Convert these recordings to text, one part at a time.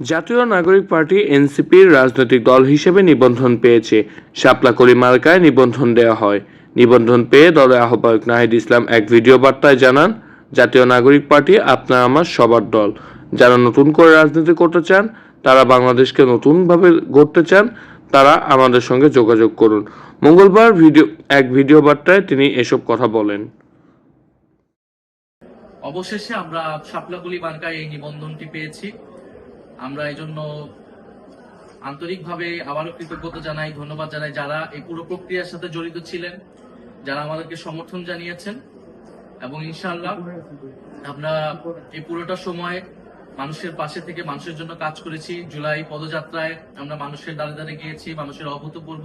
জাতীয় নাগরিক পার্টি এনসিপির রাজনৈতিক দল হিসেবে নিবন্ধন পেয়েছে। শাপলাকলি মার্কায় নিবন্ধন দেওয়া হয়। নিবন্ধন পেয়ে দলের আহ্বায়ক নাহিদ ইসলাম এক ভিডিও বার্তায় জানান, জাতীয় নাগরিক পার্টি আপনার আমার সবার দল। যারা নতুন করে রাজনীতি করতে চান, তারা বাংলাদেশকে নতুনভাবে গড়তে চান, তারা আমাদের সঙ্গে যোগাযোগ করুন। মঙ্গলবার ভিডিও, এক ভিডিও বার্তায় তিনি এসব কথা বলেন। অবশেষে আমরা শাপলাগুলি মার্কায় এই নিবন্ধনটি পেয়েছি। আমরা এই জন্য আন্তরিকভাবে আবারও কৃতজ্ঞতা জানাই, ধন্যবাদ জানাই যারা এই পুরো প্রক্রিয়ার সাথে জড়িত ছিলেন, যারা আমাদেরকে সমর্থন জানিয়েছেন এবং ইনশাআল্লাহ আমরা এই পুরোটা সময় মানুষের পাশে থেকে মানুষের জন্য কাজ করেছি। জুলাই পদযাত্রায় আমরা মানুষের দ্বারে দ্বারে গিয়েছি, মানুষের অভূতপূর্ব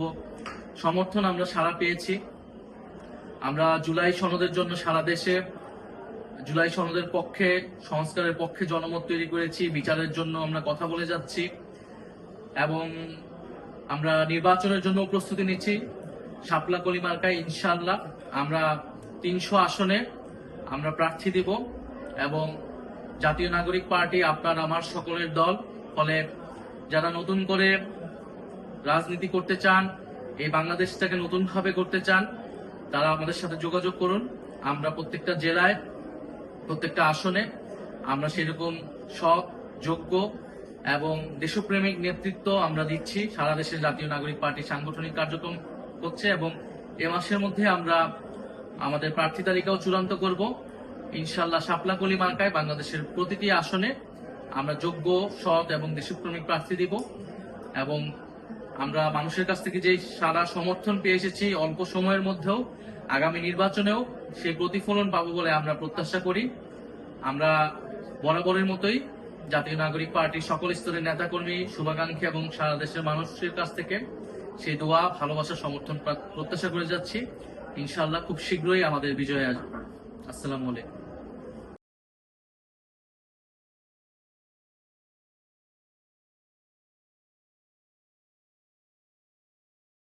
সমর্থন আমরা সারা পেয়েছি। আমরা জুলাই সনদের জন্য সারা দেশে জুলাই সনদের পক্ষে, সংস্কারের পক্ষে জনমত তৈরি করেছি, বিচারের জন্য আমরা কথা বলে যাচ্ছি, এবং আমরা নির্বাচনের জন্য প্রস্তুতি নিচ্ছি। শাপলা কলি মার্কায় ইনশাল্লাহ আমরা তিনশো আসনে আমরা প্রার্থী দিব, এবং জাতীয় নাগরিক পার্টি আপনার, আমার সকলের দল। ফলে যারা নতুন করে রাজনীতি করতে চান, এই বাংলাদেশটাকে নতুনভাবে করতে চান, তারা আমাদের সাথে যোগাযোগ করুন। আমরা প্রত্যেকটা জেলায় প্রত্যেকটা আসনে আমরা সেরকম সৎ, যোগ্য এবং দেশপ্রেমিক নেতৃত্ব আমরা দিচ্ছি। সারা দেশের জাতীয় নাগরিক পার্টি সাংগঠনিক কার্যক্রম করছে এবং এ মাসের মধ্যে আমরা আমাদের প্রার্থী তালিকাও চূড়ান্ত করব। ইনশাল্লাহ শাপলাকলি মার্কায় বাংলাদেশের প্রতিটি আসনে আমরা যোগ্য, সৎ এবং দেশপ্রেমিক প্রার্থী দিব এবং আমরা মানুষের কাছ থেকে যে সারা সমর্থন পেয়ে এসেছি অল্প সময়ের মধ্যেও আগামী নির্বাচনেও সেই প্রতিফলন পাবো বলে আমরা প্রত্যাশা করি। আমরা বরাবরের মতোই জাতীয় নাগরিক পার্টির সকল স্তরের নেতাকর্মী, শুভাকাঙ্ক্ষী এবং সারা দেশের মানুষের কাছ থেকে সেই দোয়া, ভালোবাসা, সমর্থন প্রত্যাশা করে যাচ্ছি। ইনশাআল্লাহ খুব শীঘ্রই আমাদের বিজয় আসবে। আসসালামু আলাইকুম।